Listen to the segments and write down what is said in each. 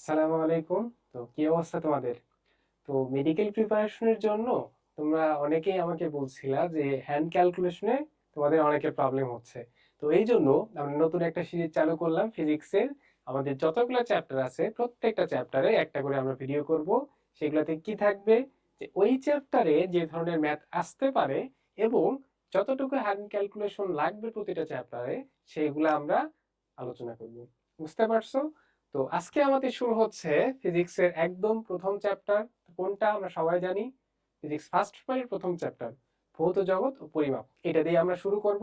আসসালামু আলাইকুম। তো কি অবস্থা তোমাদের? তো মেডিকেল প্রিপারেশনের জন্য তোমরা অনেকেই আমাকে বলছিলা যে হ্যান্ড ক্যালকুলেশনে তোমাদের অনেকের প্রবলেম হচ্ছে। তো এই জন্য আমরা নতুন একটা সিরিজ চালু করলাম ফিজিক্সের আমাদের যতগুলো চ্যাপ্টার আছে, প্রত্যেকটা চ্যাপ্টারে একটা করে আমরা ভিডিও করব। সেগুলোতে কি থাকবে? যে ওই চ্যাপ্টারে যে ধরনের ম্যাথ আসতে পারে এবং যতটুকু হ্যান্ড ক্যালকুলেশন লাগবে প্রতিটা চ্যাপ্টারে সেইগুলো আমরা আলোচনা করব। বুঝতে পারছ? তো আজকে আমাদের শুরু হচ্ছে ফিজিক্সের একদম প্রথম চ্যাপ্টার। কোনটা আমরা সবাই জানি? ফিজিক্স ফার্স্ট পেপারের প্রথম চ্যাপ্টার, ভৌত জগৎ ও পরিমাপ। এটা দিয়ে আমরা শুরু করব।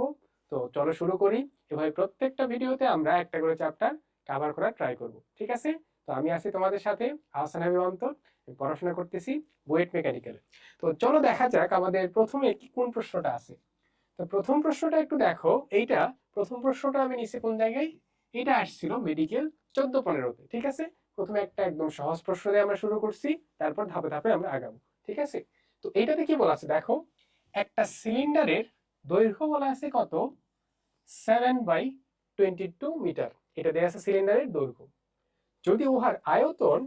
তো চলো শুরু করি। এভাবে প্রত্যেকটা ভিডিওতে আমরা একটা করে চ্যাপ্টার কভার করার ট্রাই করব। ঠিক আছে? তো আমি আছি তোমাদের সাথে, আহসান হাবিব অন্তর। পড়াশোনা করতেছি বুয়েট মেকানিক্যালে। তো চলো দেখা যাক আমাদের প্রথমে কি কোন প্রশ্নটা আছে। তো প্রথম প্রশ্নটা একটু দেখো। এইটা প্রথম প্রশ্নটা আমি নিচে কোন জায়গায়? এটা আসছিল মেডিকেল চোদ্দ পনেরোতে ঠিক আছে? প্রথমে একটা একদম সহজ প্রশ্ন দিয়ে আমরা শুরু করছি, তারপর ধাপে ধাপে আমরা আগাবো, ঠিক আছে? তো এইটাতে কি বলা আছে? দেখো, একটা সিলিন্ডারের দৈর্ঘ্য বলা আছে কত? Seven by twenty two metre. এটা দেওয়া আছে সিলিন্ডারের দৈর্ঘ্য। যদি উহার আয়তন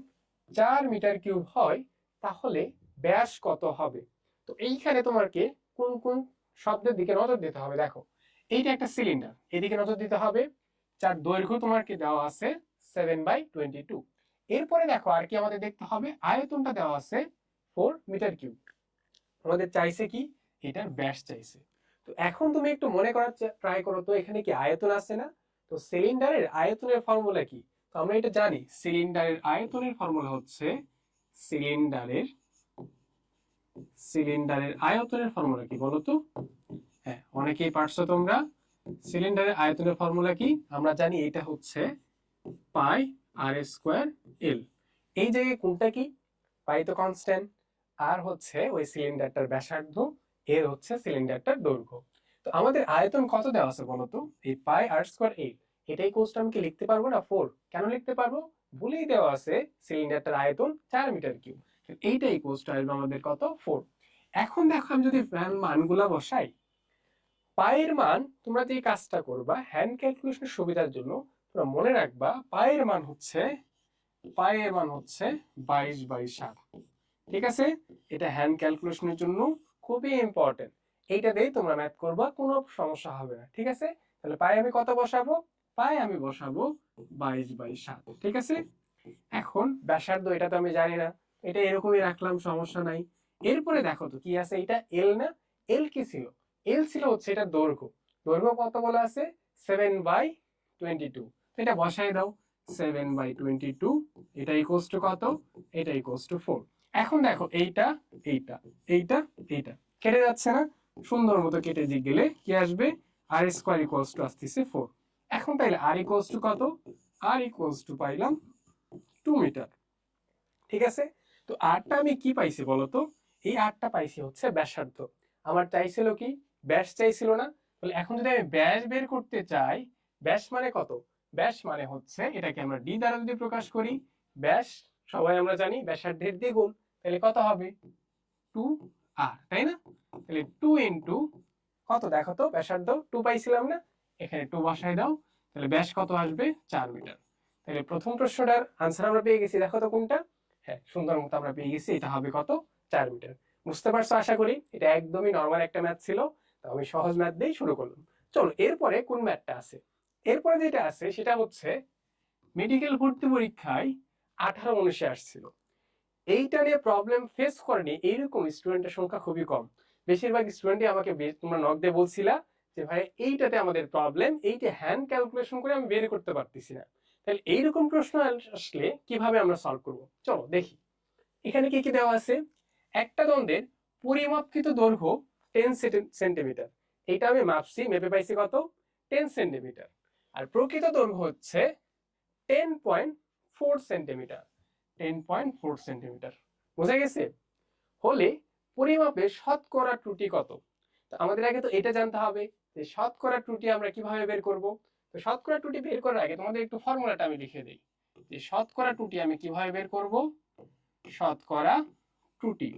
চার মিটার কিউব হয়, তাহলে ব্যাস কত হবে? তো এইখানে তোমাকে কোন কোন শব্দের দিকে নজর দিতে হবে? দেখো, এইটা একটা সিলিন্ডার। এদিকে নজর দিতে হবে। যার দৈর্ঘ্য তোমাকে দেওয়া আছে সেভেন বাই টোয়েন্টি টু এরপরে দেখো আর কি আমাদের দেখতে হবে। আয়তনটা দেওয়া আছে ফোর মিটার কিউব আমাদের চাইছে কি? এটার ব্যাস চাইছে। তো এখন তুমি একটু মনে করার ট্রাই করো তো, এখানে কি আয়তন আছে না? তো সিলিন্ডারের আয়তনের ফর্মুলা কি? তো আমরা এটা জানি সিলিন্ডারের আয়তনের ফর্মুলা হচ্ছে সিলিন্ডারের সিলিন্ডারের আয়তনের ফর্মুলা কি বলো তো? হ্যাঁ অনেকেই পারছ তোমরা। সিলিন্ডারের আয়তনের ফর্মুলা কি? আমরা জানি এটা হচ্ছে পাই আর স্কোয়ার এল এই জায়গায় কোনটা কি? পাই তো কনস্ট্যান্ট আর হচ্ছে ওই সিলিন্ডারটার ব্যাসার্ধ। এর হচ্ছে সিলিন্ডারটার দৈর্ঘ্য। তো আমাদের আয়তন কত দেওয়া আছে বলতো এই পাই আর স্কোয়ার এল এটাই কোস্ট আমি কি লিখতে পারব না? ফোর কেন লিখতে পারব? বলেই দেওয়া আছে সিলিন্ডারটার আয়তন চার মিটার কিউব এইটাই কোস্ট আসবে আমাদের কত? ফোর এখন দেখো আমি যদি মানগুলা বসাই। পায়ের মান তোমরা যে কাজটা করবা হ্যান্ড ক্যালকুলেশনের সুবিধার জন্য তোমরা মনে রাখবা, পায়ের মান হচ্ছে, পায়ের মান হচ্ছে বাইশ বাই সাত। ঠিক আছে? এটা হ্যান্ড ক্যালকুলেশনের জন্য খুবই ইম্পর্টেন্ট এইটা দিয়ে তোমরা ম্যাথ করবা, কোনো সমস্যা হবে না। ঠিক আছে? তাহলে পায়ে আমি কত বসাবো? পায়ে আমি বসাবো বাইশ বাই সাত। ঠিক আছে? এখন ব্যাসার্ধ, এটা তো আমি জানি না। এটা এরকমই রাখলাম, সমস্যা নাই। এরপরে দেখো তো কি আছে? এটা এল না? এল কি ছিল? এল ছিল হচ্ছে এটা দৈর্ঘ্য। দৈর্ঘ্য কত বলা আছে? সেভেন বাই টোয়েন্টি টু এটা বসাই দাও। সেভেন বাই টোয়েন্টি টু এটা ইকোয়াস টু কত? এটা ইকোয়াস টু ফোর এখন দেখো, এইটা এইটা এইটা এইটা। কেটে যাচ্ছে না? সুন্দর মতো কেটে দিয়ে গেলে কি আসবে? আর স্কোয়ার ইকোয়াস টু আসতেছে ফোর এখন তাইলে আর ইকোয়াস টু কত? আর ইকোয়াস টু পাইলাম টু মিটার ঠিক আছে? তো আরটা আমি কি পাইছি বলতো? এই আরটা পাইছি হচ্ছে ব্যাসার্ধ। আমার চাইছিল কি? ব্যাস চাইছিল না। তাহলে এখন যদি আমি ব্যাস বের করতে চাই, ব্যাস মানে কত? ব্যাস মানে হচ্ছে এটাকে আমরা ডি দ্বারা যদি প্রকাশ করি, ব্যাস সবাই আমরা জানি ব্যাসার্ধের দ্বিগুণ। তাহলে কত হবে? টু আর তাই না? তাহলে টু ইন্টু কত? দেখো তো, ব্যাসার্ধ টু পাইছিলাম না? এখানে টু বসাই দাও। তাহলে ব্যাস কত আসবে? চার মিটার। তাহলে প্রথম প্রশ্নটার আনসার আমরা পেয়ে গেছি। দেখো তো কোনটা? হ্যাঁ সুন্দর মতো আমরা পেয়ে গেছি। এটা হবে কত? চার মিটার। বুঝতে পারছ? আশা করি এটা একদমই নর্মাল একটা ম্যাথ ছিল। তো আমি সহজ ম্যাথ দিয়েই শুরু করলাম। চলো, এরপরে কোন ম্যাথটা আছে? এরপরে যেটা আছে, সেটা হচ্ছে মেডিকেল ভর্তি পরীক্ষায় আঠারো উনিশে আসছিল। এইটা নিয়ে প্রবলেম ফেস করেনি, এইরকম স্টুডেন্টের সংখ্যা খুবই কম। বেশিরভাগ স্টুডেন্টই আমাকে তোমরা নক দিয়ে বলছিলা যে, ভাই, এইটাতে আমাদের প্রবলেম এইটা হ্যান্ড ক্যালকুলেশন করে আমি বের করতে পারতেছি না। তাহলে এইরকম প্রশ্ন আসলে কীভাবে আমরা সলভ করব? চলো, দেখি। এখানে কি কি দেওয়া আছে? একটা দ্বন্দ্বের পরিমাপকৃত দৈর্ঘ্য টেন সেন্টিমিটার এইটা আমি মাপছি, মেপে পাইছি কত? টেন সেন্টিমিটার আর প্রকৃত দৈর্ঘ্য হচ্ছে ten point four centimetre ten point four centimetre বোঝা গেছে? হলে পরিমাপে শতকরা ত্রুটি কত? তো আমাদের আগে তো এটা জানতে হবে যে শতকরা ত্রুটি আমরা কীভাবে বের করব? তো শতকরা ত্রুটি বের করার আগে তোমাদের একটু ফর্মুলাটা আমি লিখে দিই। যে শতকরা ত্রুটি আমি কীভাবে বের করব? শতকরা ত্রুটি।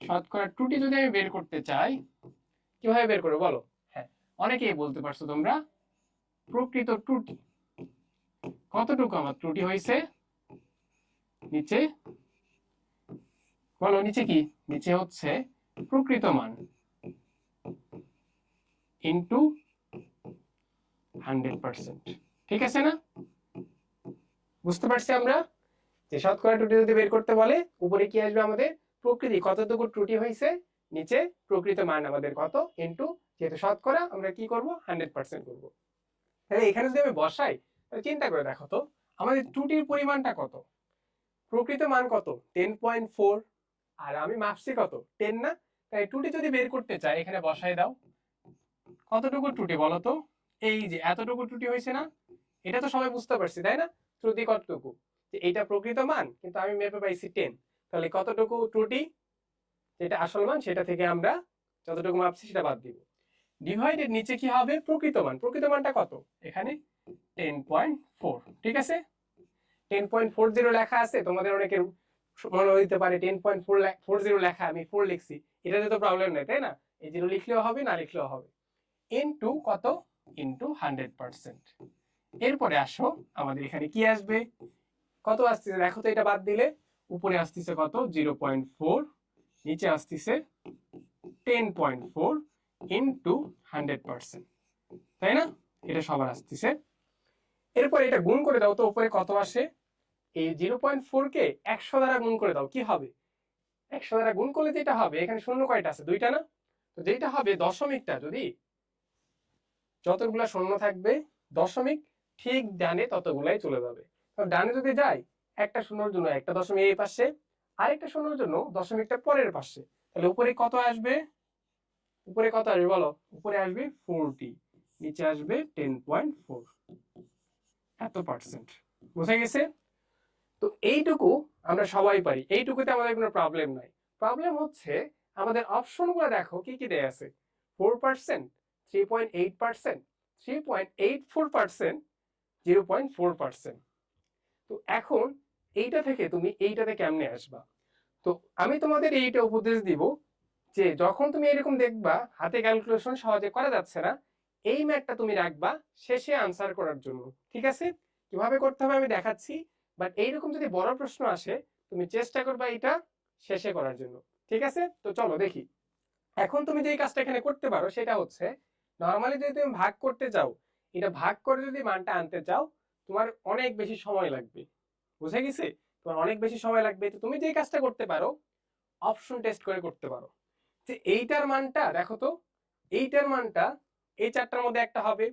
শতকরা ত্রুটি যদি আমি বের করতে চাই, কীভাবে বের করব বলো? হ্যাঁ অনেকেই বলতে পারছ তোমরা প্রকৃত ত্রুটি। কতটুকু আমার ত্রুটি হয়েছে? নিচে? বলো, নিচে কি? নিচে হচ্ছে প্রকৃত মান। ইন্টু হান্ড্রেড পার্সেন্ট ঠিক আছে না? বুঝতে পারছি আমরা? যে শতকরা ত্রুটি যদি বের করতে বলে, উপরে কি আসবে আমাদের? প্রকৃতি। কতটুকু ত্রুটি হয়েছে? নিচে প্রকৃত মান আমাদের কত? ইন্টু যেহেতু শতকরা, আমরা কি করব? হান্ড্রেড পার্সেন্ট করব। তাহলে এখানে যদি আমি বসাই, তাহলে চিন্তা করে দেখো তো, আমাদের ত্রুটির পরিমাণটা কত? প্রকৃত মান কত? টেন পয়েন্ট ফোর আর আমি মাপছি কত? টেন না? তাই ত্রুটি যদি বের করতে চাই, এখানে বসাই দাও। কতটুকু ত্রুটি বলো তো? এই যে এতটুকু ত্রুটি হয়েছে না? এটা তো সবাই বুঝতে পারছি, তাই না? ত্রুটি কতটুকু? যে এইটা প্রকৃত মান, কিন্তু আমি মেপে পাইছি টেন তাহলে কতটুকু ত্রুটি? যেটা আসল মান, সেটা থেকে আমরা যতটুকু মাপছি, সেটা বাদ দিব। ডিভাইডেড নিচে কি হবে? প্রকৃত মান। প্রকৃত মানটা কত? এখানে টেন পয়েন্ট ফোর ঠিক আছে? টেন পয়েন্ট ফোর জিরো লেখা আছে, তোমাদের অনেকের মনে হইতে পারে ten point four four zero লেখা, আমি ফোর লিখছি। এটাতে তো প্রবলেম নেই, তাই না? এই জিরো লিখলেও হবে, না লিখলেও হবে। ইনটু কত? ইনটু হান্ড্রেড পার্সেন্ট এরপরে আসো, আমাদের এখানে কি আসবে? কত আসতেছে? দেখো তো এটা বাদ দিলে। উপরে আসতেছে কত? জিরো পয়েন্ট ফোর নিচে আসতেছে ten point four into hundred percent তাই না? এটা সবার আসতেছে। এরপর এটা গুণ করে দাও তো, উপরে কত আসে? এই জিরো পয়েন্ট ফোর কে একশো দ্বারা গুণ করে দাও, কি হবে? একশো দ্বারা গুণ করলে যেটা হবে, এখানে শূন্য কয়টা আছে? দুইটা না? তো যেটা হবে দশমিকটা, যদি যতগুলা শূন্য থাকবে, দশমিক ঠিক ডানে ততগুলাই চলে যাবে। ডানে যদি যাই, একটা শূন্যর জন্য একটা দশমিক এই পাশে, আরেকটা শূন্যর জন্য দশমিকটা পরের পাশে। তাহলে উপরে কত আসবে? উপরে কত আসবে বলো? উপরে আসবে ফোরটি নিচে আসবে টেন পয়েন্ট ফোর এত পার্সেন্ট বোঝা গেছে? তো এইটুকু আমরা সবাই পারি। এইটুকুতে আমাদের কোনো প্রবলেম নাই। প্রবলেম হচ্ছে আমাদের অপশনগুলো দেখো, কি কি দেয়া আছে? Four percent three point eight percent three point eight four percent zero point four percent তো এখন এইটা থেকে তুমি এইটাতে কেমনে আসবা? তো আমি তোমাদের এইটা উপদেশ দিব যে যখন তুমি এরকম দেখবা, হাতে ক্যালকুলেশন সহজে করা যাচ্ছে না, এই ম্যাথটা তুমি রাখবা শেষে আনসার করার জন্য, ঠিক আছে? কীভাবে করতে হবে আমি দেখাচ্ছি বাট এইরকম যদি বড় প্রশ্ন আসে, তুমি চেষ্টা করবা এটা শেষে করার জন্য, ঠিক আছে? তো চলো দেখি। এখন তুমি যে কাজটা এখানে করতে পারো সেটা হচ্ছে নর্মালি যদি তুমি ভাগ করতে চাও, এটা ভাগ করে যদি মানটা আনতে চাও, তোমার অনেক বেশি সময় লাগবে, বুঝে গেছে? তোমার অনেক বেশি সময় লাগবে। তো তুমি যে কাজটা করতে পারো অপশন টেস্ট করে করতে পারো। যে এইটার মানটা, দেখো তো, এইটার মানটা এই চারটার মধ্যে একটা হবে।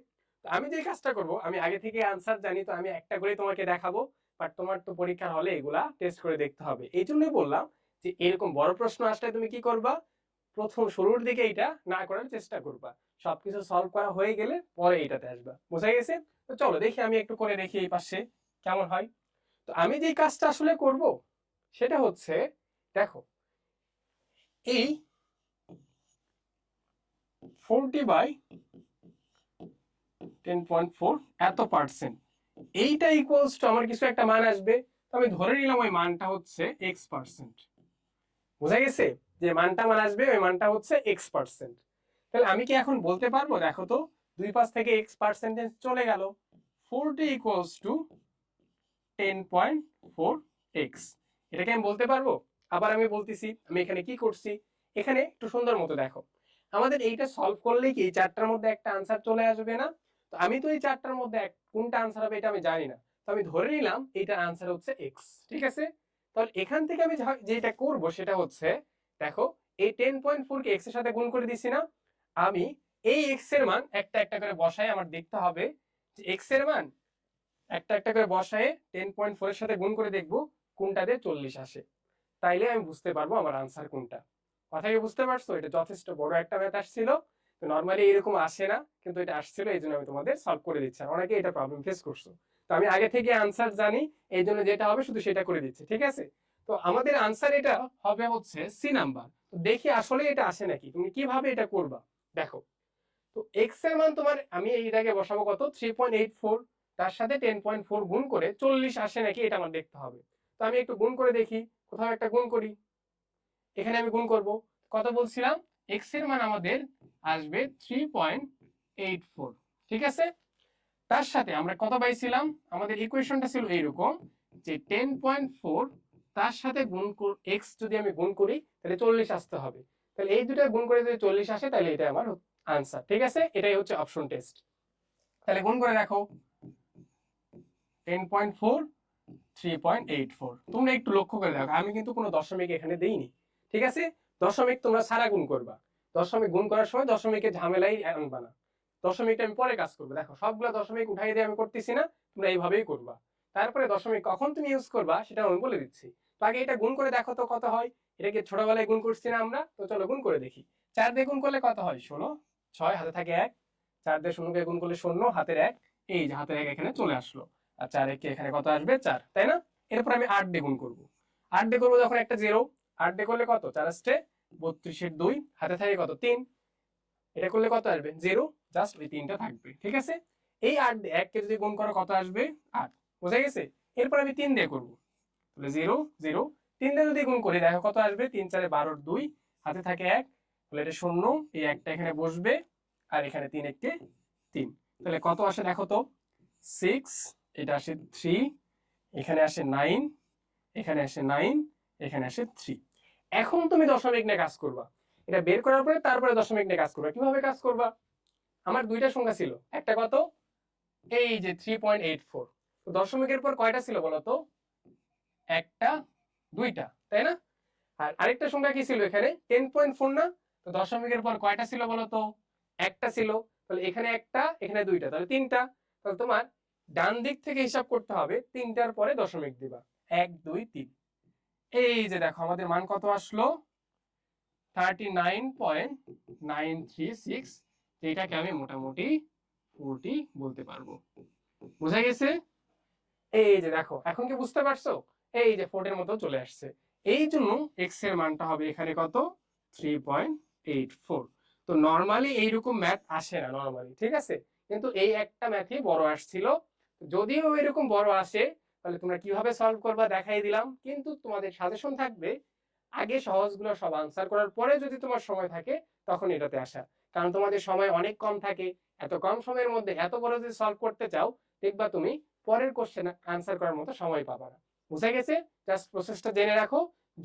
তো আমি যে কাজটা করব, আমি আগে থেকে আনসার জানি, তো আমি একটা করে তোমাকে দেখাবো বাট তোমার তো পরীক্ষার হলে এগুলা টেস্ট করে দেখতে হবে। এই জন্যই বললাম যে এরকম বড় প্রশ্ন আসলে তুমি কি করবা? প্রথম শুরুর দিকে এটা না করার চেষ্টা করবা। সবকিছু সলভ করা হয়ে গেলে পরে এইটাতে আসবা। বোঝা গেছে? তো চলো, দেখি আমি একটু করে দেখি এই পাশে কেমন হয়। তো আমি যে কাজটা আসলে করব, সেটা হচ্ছে, দেখো, এই forty by ten point four এত পার্সেন্ট এইটা ইকুয়ালস টু আমার কিছু একটা মান আসবে আমি ধরে নিলাম ওই মানটা হচ্ছে এক্স পার্সেন্ট বোঝা গেছে? যে মানটা মান আসবে, ওই মানটা হচ্ছে এক্স পার্সেন্ট তাহলে আমি কি এখন বলতে পারব? দেখো তো, দুই পাশ থেকে এক্স পার্সেন্টেজ চলে গেল। Forty equals to ten point four x এটাকে আমি বলতে পারব? আবার আমি বলতেছি, আমি এখানে কি করছি? এখানে একটু সুন্দর মতো দেখো। আমাদের এইটা সলভ করলে কি এই চারটার মধ্যে একটা আনসার চলে আসবে না? তো আমি তো এই চারটার মধ্যে কোনটা আনসার হবে এটা আমি জানি না। তো আমি ধরে নিলাম এইটার আনসার হচ্ছে এক্স ঠিক আছে? তাহলে এখান থেকে আমি যেটা করব সেটা হচ্ছে, দেখো, এই টেন পয়েন্ট ফোর কে এক্সের সাথে গুণ করে দিছি না। আমি এই এক্সের মান একটা একটা করে বসাই আমার দেখতে হবে যে এক্সের মান একটা একটা করে বসায় টেন পয়েন্ট ফোর এর সাথে গুণ করে দেখব কোনটাতে চল্লিশ আসে। তাইলে আমি বুঝতে পারব আমার আনসার কোনটা। কথা কি বুঝতে পারছ, এটা যথেষ্ট বড় একটা ম্যাথ আসছিল তো নর্মালি এরকম আসে না, কিন্তু এটা আসছিল এই জন্য আমি তোমাদের সলভ করে দিচ্ছি। অনেকে এটা প্রবলেম ফেস করছ। তো আমি আগে থেকে আনসার জানি এই জন্য যেটা হবে শুধু সেটা করে দিচ্ছি, ঠিক আছে? তো আমাদের আনসার এটা হবে হচ্ছে সি নাম্বার দেখি আসলে এটা আসে নাকি, তুমি কীভাবে এটা করবা? দেখো, তো এক্সের মান তোমার, আমি এইটাকে বসাবো কত? থ্রি পয়েন্ট এইট ফোর তার সাথে টেন পয়েন্ট ফোর গুণ করে চল্লিশ আসে নাকি, এটা আমার দেখতে হবে। তো আমি একটু গুণ করে দেখি, কোথাও একটা গুণ করি। এখানে আমি গুণ করব। কত বলছিলাম? এক্সের মান আমাদের আসবে থ্রি পয়েন্ট এইট ফোর ঠিক আছে? তার সাথে আমরা কত পাইছিলাম? আমাদের ইকুয়েশনটা ছিল এইরকম যে টেন পয়েন্ট ফোর তার সাথে গুণ এক্স যদি আমি গুণ করি, তাহলে চল্লিশ আসতে হবে। তাহলে এই দুটা গুণ করে যদি চল্লিশ আসে, তাহলে এটা আমার আনসার ঠিক আছে? এটাই হচ্ছে অপশন টেস্ট তাহলে গুণ করে দেখো। Ten point four three point eight four তোমরা একটু লক্ষ্য করে দেখো। আমি কিন্তু কোনো দশমিক এখানে দেইনি। ঠিক আছে? দশমিক তোমরা সারা গুণ করবা। দশমিক গুণ করার সময় দশমিকের ঝামেলাই আনবা না দশমিকটা আমি পরে কাজ করব। দেখো, সবগুলো দশমিক উঠাই দিয়ে আমি করতেছি না, তোমরা এইভাবেই করবা। তারপরে দশমিক কখন তুমি ইউজ করবা, সেটা আমি বলে দিচ্ছি। তো আগে এটা গুণ করে দেখো তো কত হয়। এটাকে ছোটবেলায় গুণ করছি না আমরা, তো চলো গুণ করে দেখি। চার দিয়ে গুণ করলে কত হয়? ষোলো। ছয়, হাতে থাকে এক। চার দিয়ে শূন্যকে গুণ করলে শূন্য, হাতের এক। এই যে হাতের এক এখানে চলে আসলো। আর চার একে এখানে কত আসবে? চার, তাই না? এরপর আমি আট দিয়ে গুণ করব। আট দিয়ে করব যখন একটা জিরো আট দিয়ে করলে কত? চার আসছে বত্রিশের দুই, হাতে থাকে কত? তিন। এটা করলে কত আসবে? জিরো। জাস্ট ওই তিনটা থাকবে, ঠিক আছে? এই আট দিয়ে এককে যদি গুণ করো, কত আসবে? আট। বোঝা গেছে? এরপর আমি তিন দিয়ে করব। তাহলে জিরো জিরো। তিন দিয়ে যদি গুণ করি, দেখো কত আসবে? তিন চারে বারোর দুই, হাতে থাকে এক। তাহলে এটা শূন্য, এই একটা এখানে বসবে, আর এখানে তিন একটি তিন। তাহলে কত আসে দেখো তো? সিক্স, এটা আসে থ্রি, এখানে আসে নাইন, এখানে আসে নাইন, এখানে আসে থ্রি। এখন তুমি দশমিক নিয়ে কাজ করবা। এটা বের করার পরে তারপরে দশমিক নিয়ে কাজ করবা। কীভাবে কাজ করবা? আমার দুইটা সংখ্যা ছিল। একটা কত? এই যে থ্রি পয়েন্ট এইট ফোর দশমিকের পর কয়টা ছিল বলতো একটা, দুইটা, তাই না? আর আরেকটা সংখ্যা কি ছিল এখানে? টেন পয়েন্ট ফোর না? তো দশমিকের পর কয়টা ছিল বলো তো? একটা ছিল। তাহলে এখানে একটা, এখানে দুইটা। তাহলে তিনটা। তাহলে তোমার ডান দিক থেকে হিসাব করতে হবে। তিনটার পরে দশমিক দিবা। এক, দুই, তিন। এই যে দেখো, আমাদের মান কত আসলো? Thirty nine point nine three six যেটাকে আমি মোটামুটি ফোরটি বলতে পারব। বোঝা গেছে? এই যে দেখো, এখন কি বুঝতে পারছ? এই যে ফোর্টের মতো চলে আসছে। এই জন্য এক্সের মানটা হবে এখানে কত? থ্রি পয়েন্ট এইট ফোর তো নর্মালি এইরকম ম্যাথ আসে না নর্মালি ঠিক আছে? কিন্তু এই একটা ম্যাথই বড় আসছিল। যদিও এরকম বড় আসে তাহলে তোমরা কীভাবে সলভ করবা দেখাই দিলাম, কিন্তু তোমাদের সাজেশন থাকবে, আগে সহজগুলো সব আনসার করার পরে যদি তোমার সময় থাকে, তখন এটাতে আসা। কারণ তোমাদের সময় অনেক কম থাকে, এত কম সময়ের মধ্যে এত বড় যদি সলভ করতে চাও, দেখবা তুমি পরের কোশ্চেন আনসার করার মতো সময় পাবা না। বুঝে গেছে? জাস্ট প্রসেসটা জেনে রাখো,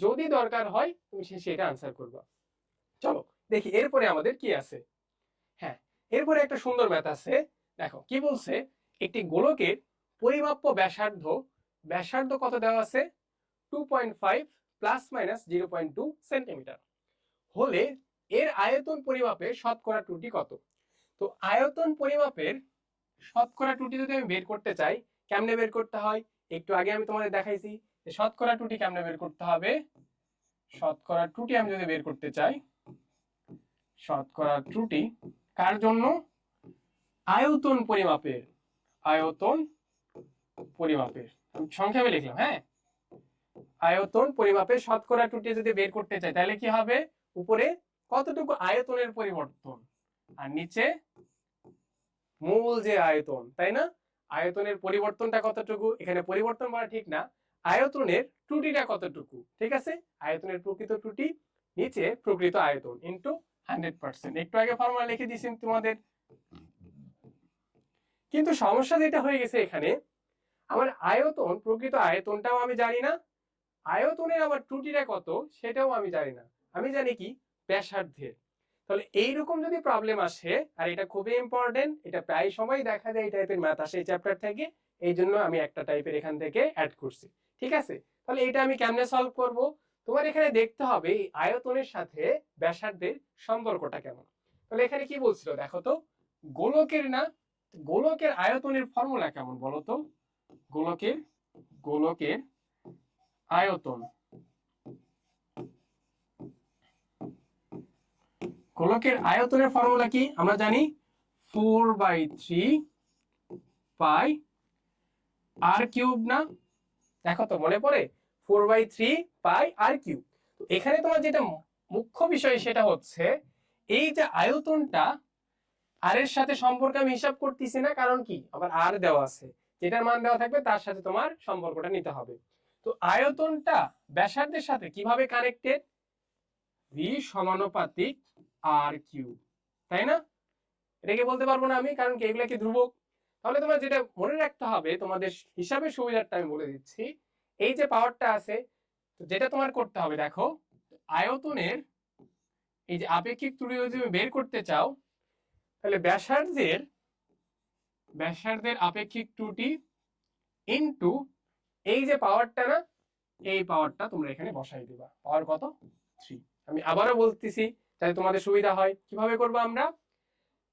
যদি দরকার হয়, তুমি শেষে এটা আনসার করবা। চলো, দেখি এরপরে আমাদের কি আছে? হ্যাঁ এরপরে একটা সুন্দর ম্যাথ আছে। দেখো, কি বলছে? একটি গোলকের পরিমাপ্য ব্যাসার্ধ ব্যাসার্ধ কত দেওয়া আছে? Two point five plus minus zero point two centimetre হলে এর আয়তন পরিমাপে শতকরা ত্রুটি কত? তো আয়তন পরিমাপের শতকরা ত্রুটি যদি আমি বের করতে চাই, কেমনে বের করতে হয়? একটু আগে আমি তোমাদের দেখাইছি যে শতকরা ত্রুটি কেমনে বের করতে হবে? শতকরা ত্রুটি আমি যদি বের করতে চাই, শতকরা ত্রুটি কার জন্য? আয়তন পরিমাপের আয়তন পরিমাপের। সংক্ষেপে লিখলাম হ্যাঁ? আয়তন পরিমাপের শতকরা ত্রুটি যদি বের করতে চাই, তাহলে কি হবে? উপরে কতটুকু আয়তনের পরিবর্তন? আর নিচে মূল যে আয়তন, তাই না? আয়তনের পরিবর্তনটা কতটুকু? এখানে পরিবর্তন করা ঠিক না। আয়তনের ত্রুটিটা কতটুকু? ঠিক আছে? আয়তনের প্রকৃত ত্রুটি, নিচে প্রকৃত আয়তন ইন্টু হান্ড্রেড পার্সেন্ট একটু আগে ফর্মুলা লিখে দিয়েছি তোমাদের। কিন্তু সমস্যা যেটা হয়ে গেছে এখানে আমার আয়তন, প্রকৃত আয়তনটাও আমি জানি না। আয়তনের আমার ত্রুটিটা কত সেটাও আমি জানি না। আমি জানি কি? ব্যাসার্ধের। তাহলে এইরকম যদি প্রবলেম আসে, আর এটা খুবই ইম্পর্টেন্ট এটা প্রায় সময় দেখা যায় এই টাইপের ম্যাথ আসে এই চ্যাপ্টার থেকে, এই জন্য আমি একটা টাইপের এখান থেকে অ্যাড করছি। ঠিক আছে? তাহলে এটা আমি কেমনে সলভ করব? তোমার এখানে দেখতে হবে এই আয়তনের সাথে ব্যাসার্ধের সম্পর্কটা কেমন। তাহলে এখানে কি বলছিল দেখো তো? গোলকের না, গোলকের আয়তনের ফর্মুলা কেমন বলো তো? গোলকের গোলকের আয়তন। গোলকের আয়তনের ফর্মুলা কি? আমরা জানি four by three pi r cube না? দেখো তো, মনে পড়ে? Four by three pi r cube. এখানে তোমার যেটা মুখ্য বিষয় সেটা হচ্ছে, এই যে আয়তনটা আর এর সাথে সম্পর্ক আমি হিসাব করতেছি না, কারণ কি? আমার আর দেওয়া আছে। যেটার মান দেওয়া থাকবে তার সাথে তোমার সম্পর্কটা নিতে হবে। তো আয়তনটা ব্যাসার্ধের সাথে কীভাবে কানেক্টেড ভি সমানুপাতিক আর কিউ তাই না? এটাকে বলতে পারব না আমি, কারণ কি এগুলা কি ধ্রুবক? তাহলে তোমার যেটা মনে রাখতে হবে, তোমাদের হিসাবে সুবিধাটা আমি বলে দিচ্ছি। এই যে পাওয়ারটা আছে, তো যেটা তোমার করতে হবে, দেখো, আয়তনের এই যে আপেক্ষিক ত্রুটি যদি তুমি বের করতে চাও, তাহলে ব্যাসার্ধের ব্যাসার্ধের আপেক্ষিক ত্রুটি ইনটু এই যে পাওয়ারটা না, এই পাওয়ারটা তোমরা এখানে বসাই দিবা। পাওয়ার কত? থ্রি আমি আবারও বলতেছি, যাতে তোমাদের সুবিধা হয়। কীভাবে করব আমরা?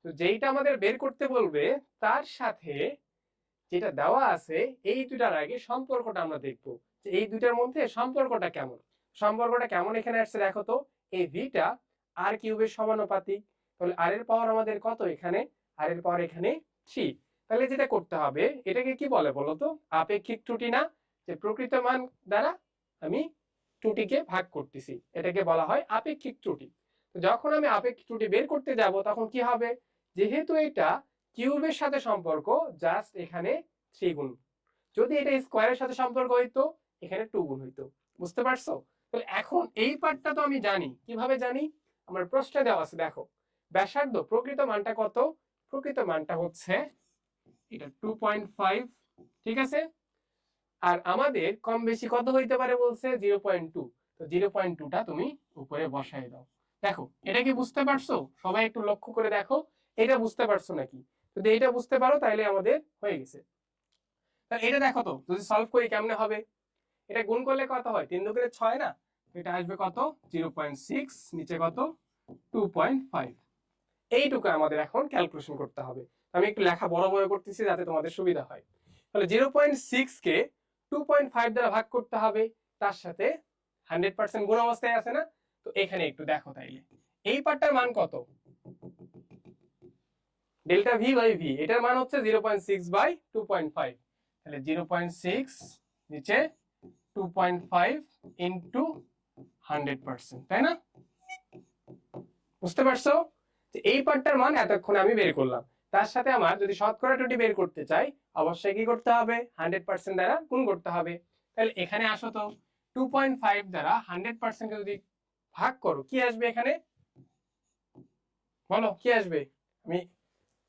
তো যেইটা আমাদের বের করতে বলবে, তার সাথে যেটা দেওয়া আছে, এই দুটার আগে সম্পর্কটা আমরা দেখব যে এই দুটার মধ্যে সম্পর্কটা কেমন। সম্পর্কটা কেমন এখানে আসছে দেখো তো। এই ভিটা আর কিউবের সমানুপাতিক। তাহলে আর এর পাওয়ার আমাদের কত এখানে? আর এর পাওয়ার এখানে থ্রি তাহলে যেটা করতে হবে, এটাকে কি বলে বলো তো? আপেক্ষিক ত্রুটি না, যে প্রকৃত মান দ্বারা আমি ত্রুটিকে ভাগ করতেছি। এটাকে বলা হয় আপেক্ষিক ত্রুটি। যখন আমি আপেক্ষিক ত্রুটি বের করতে যাব, তখন কি হবে? যেহেতু এটা কিউবের সাথে সম্পর্ক জাস্ট এখানে থ্রি গুণ। যদি এটা স্কোয়ারের সাথে সম্পর্ক হইতো, এখানে টু গুণ হইতো। বুঝতে পারছ? তাহলে এখন এই পার্টটা তো আমি জানি। কীভাবে জানি? আমার প্রশ্নে দেওয়া আছে, দেখো। ব্যাসার্ধ প্রকৃত মানটা কত? প্রকৃত মানটা হচ্ছে এটা টু পয়েন্ট ফাইভ ঠিক আছে? আর আমাদের কম বেশি কত হইতে পারে বলছে? জিরো পয়েন্ট টু তো তুমি উপরে দাও। দেখো, এটা কি বুঝতে পারছ? সবাই একটু লক্ষ্য করে দেখো। এটা বুঝতে পারছ নাকি? যদি এটা বুঝতে পারো তাহলে আমাদের হয়ে গেছে। তাহলে এটা দেখো তো, যদি সলভ করি কেমনে হবে? এটা গুণ করলে কত হয়? তিন ছয় না? এটা আসবে কত? জিরো পয়েন্ট সিক্স নিচে কত? টু পয়েন্ট ফাইভ এইটুকু আমাদের এখন ক্যালকুলেশন করতে হবে। আমি একটু লেখা বড় বড় করতেছি যাতে তোমাদের সুবিধা হয়। তাহলে জিরো পয়েন্ট সিক্স কে টু পয়েন্ট ফাইভ দ্বারা ভাগ করতে হবে, তার সাথে হান্ড্রেড পার্সেন্ট গুণ অবস্থায় আছে না? তো এখানে একটু দেখো তাইলে। এই পার্টটার মান কত? ডেল্টা ভি বাই ভি এটার মান হচ্ছে zero point six by two point five তাহলে জিরো পয়েন্ট সিক্স নিচে two point five into hundred percent তাই না? বুঝতে পারছ? যে এই পার্টটার মান এতক্ষণে আমি বের করলাম। তার সাথে আমার যদি শতকরা টুটি বের করতে চাই, অবশ্যই কি করতে হবে? হান্ড্রেড পার্সেন্ট দ্বারা গুণ করতে হবে। তাহলে এখানে আসো তো। টু পয়েন্ট ফাইভ দ্বারা হান্ড্রেড পার্সেন্ট যদি ভাগ করো, কি আসবে এখানে? বলো, কি আসবে? আমি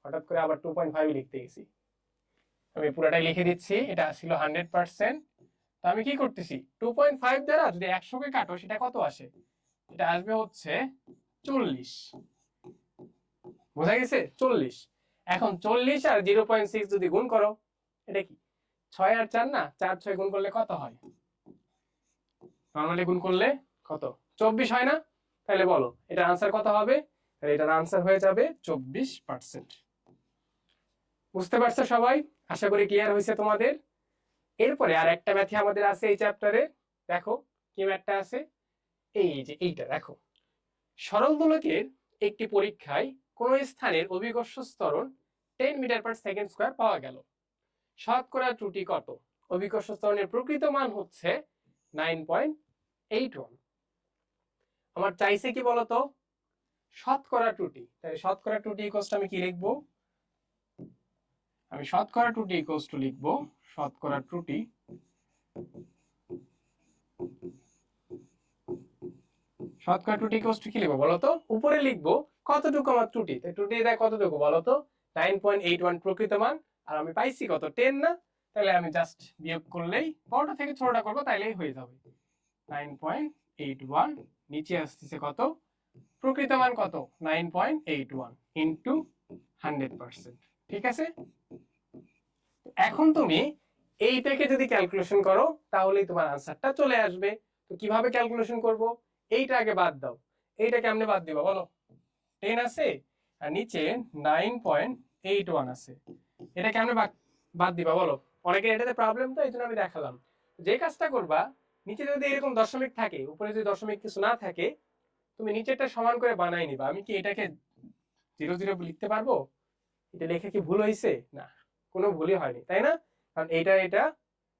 হঠাৎ করে আবার টু পয়েন্ট ফাইভ লিখতে গেছি। আমি পুরোটাই লিখে দিচ্ছি, এটা ছিল হান্ড্রেড পার্সেন্ট তো আমি কি করতেছি? টু পয়েন্ট ফাইভ দ্বারা যদি একশোকে কাটো, সেটা কত আসে? এটা আসবে হচ্ছে চল্লিশ। বোঝা গেছে? চল্লিশ। এখন চল্লিশ আর জিরো পয়েন্ট সিক্স যদি গুণ করো, এটা কি? ছয় আর চার না? চার ছয় গুণ করলে কত হয়? নর্মালি গুণ করলে কত? চব্বিশ হয় না? তাহলে বলো, এটার আনসার কত হবে? তাহলে এটার আনসার হয়ে যাবে চব্বিশ পার্সেন্ট বুঝতে পারছ সবাই? আশা করি ক্লিয়ার হয়েছে তোমাদের। এরপরে আর একটা ম্যাথে আমাদের আছে এই চ্যাপ্টারে দেখো, কি ম্যাথটা আছে? এই যে এইটা, দেখো। সরল দোলকের একটি পরীক্ষায় কোন স্থানের অভিকর্ষ স্তরণ ten metre per second square পাওয়া গেল। শতকরা ত্রুটি কত? অভিকর্ষ স্তরণের প্রকৃত মান হচ্ছে নাইন পয়েন্ট এইট ওয়ান আমার চাইছে কি বলতো? শতকরা ত্রুটি। তাই শতকরা ত্রুটি ইকোসটা আমি কি লিখব? আমি শতকরা ত্রুটি ইকোস লিখব। শতকরা ত্রুটি শতকরা ত্রুটি ইকোস কি লিখব বলতো? উপরে লিখব কতটুকু আমার ত্রুটি? ত্রুটি দেয় কতটুকু বলতো? নাইন পয়েন্ট এইট ওয়ান প্রকৃত মান, আর আমি পাইছি কত? টেন না? তাহলে আমি জাস্ট বিয়োগ করলেই, বড়টা থেকে ছোটটা করব, তাইলেই হয়ে যাবে। নাইন পয়েন্ট এইট ওয়ান নিচে আসতেছে কত? প্রকৃত মান কত? Nine point eight one into hundred percent ঠিক আছে? এখন তুমি এইটাকে যদি ক্যালকুলেশন করো, তাহলেই তোমার আনসারটা চলে আসবে। তো কীভাবে ক্যালকুলেশন করব? এইটা আগে বাদ দাও। এইটা কেমনে বাদ দিবা বলো? টেন আছে আর নিচে নাইন পয়েন্ট এইট ওয়ান আছে। এটা কেমনে বাদ দিবা, বলো। অনেকের এটাতে প্রবলেম তো এই আমি দেখালাম। যে কাজটা করবা, নিচে যদি এরকম দশমিক থাকে, উপরে যদি দশমিক কিছু না থাকে, তুমি নিচেরটা সমান করে বানাই নিবা। আমি কি এটাকে জিরো জিরো লিখতে পারব? এটা লেখে কি ভুল হয়েছে না, কোনো ভুলই হয়নি, তাই না? কারণ এটা এটা,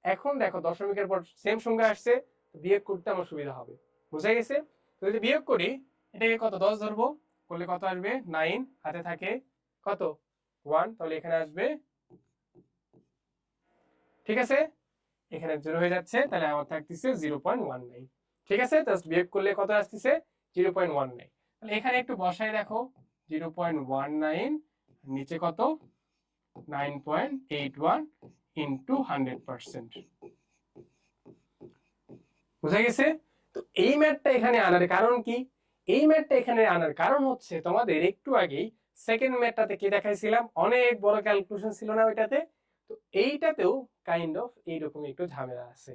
এখন দেখো দশমিকের পর সেম সংখ্যা আসছে, বিয়োগ করতে আমার সুবিধা হবে। বুঝা গেছে? যদি বিয়োগ করি, এটাকে কত? দশ ধরবো? করলে কত আসবে? নাইন। হাতে থাকে কত? ওয়ান। তাহলে এখানে আসবে। ঠিক আছে? এখানে জিরো হয়ে যাচ্ছে। তাহলে আমার থাকতেছে জিরো পয়েন্ট ওয়ান নাইন। ঠিক আছে? জাস্ট বিয়োগ করলে কত আসতেছে? Zero point one nine. তাহলে এখানে একটু বসায় দেখো। জিরো পয়েন্ট ওয়ান নাইন, নিচে কত? Nine point eight one into hundred percent. বুঝা গেছে? তো এই ম্যাথটা এখানে আনার কারণ কি? এই ম্যাথটা এখানে আনার কারণ হচ্ছে তোমাদের একটু আগেই সেকেন্ড ম্যাথটাতে কি দেখাইছিলাম? অনেক বড় ক্যালকুলেশন ছিল না ওইটাতে। তো এইটাতেও কাইন্ড অফ এইরকম একটু ঝামেলা আছে।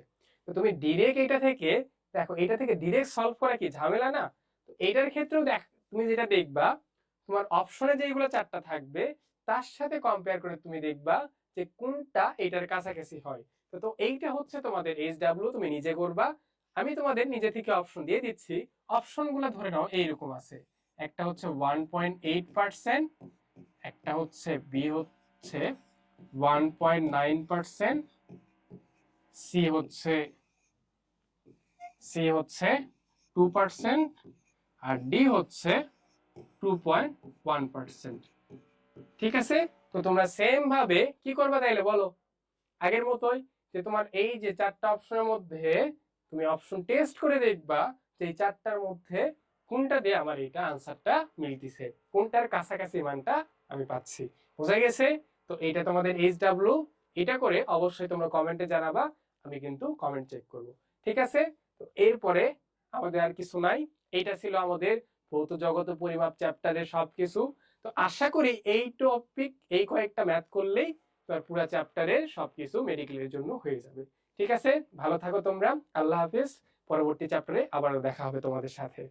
তো তুমি ডিরেক্ট এইটা থেকে, দেখো এটা থেকে ডিরেক্ট সলভ করা কি ঝামেলা না? তো এইটার ক্ষেত্রেও দেখ, তুমি যেটা দেখবা, তোমার অপশনে যেগুলো চারটা থাকবে, তার সাথে কম্পেয়ার করে তুমি দেখবা যে কোনটা এটার কাছাকাছি হয়। তো তো এইটা হচ্ছে তোমাদের এইচ ডাব্লিউ তুমি নিজে করবা। আমি তোমাদের নিজে থেকে অপশন দিয়ে দিচ্ছি। অপশনগুলো ধরে নাও, এইরকম আছে। একটা হচ্ছে ওয়ান পয়েন্ট এইট পার্সেন্ট একটা হচ্ছে বি হচ্ছে one point nine percent C হচ্ছে সি হচ্ছে টু পার্সেন্ট আর ডি হচ্ছে টু পয়েন্ট ওয়ান পার্সেন্ট ঠিক আছে? তো তোমরা সেম ভাবে কি করবা তাইলে বলো? আগের মতোই যে তোমার এই যে চারটা অপশনের মধ্যে তুমি অপশন টেস্ট করে দেখবা যে এই চারটার মধ্যে কোনটা দিয়ে আমার এইটা আনসারটা মিলতিছে, কোনটার কাছাকাছি মানটা আমি পাচ্ছি। বোঝা গেছে? তো এইটা তোমাদের এইচ ডাব্লিউ এটা করে অবশ্যই তোমরা কমেন্টে জানাবা, আমি কিন্তু কমেন্ট চেক করব। ঠিক আছে? তো এরপরে আমাদের আর কিছু নাই। এইটা ছিল আমাদের ভৌত জগত পরিমাপ চ্যাপ্টারের সবকিছু। তো আশা করি এই টপিক এই কয়েকটা ম্যাথ করলেই তোমার পুরো চ্যাপ্টারের সবকিছু মেডিকেলের জন্য হয়ে যাবে। ঠিক আছে? ভালো থাকো তোমরা। আল্লাহ হাফিজ। পরবর্তী চ্যাপ্টারে আবারও দেখা হবে তোমাদের সাথে।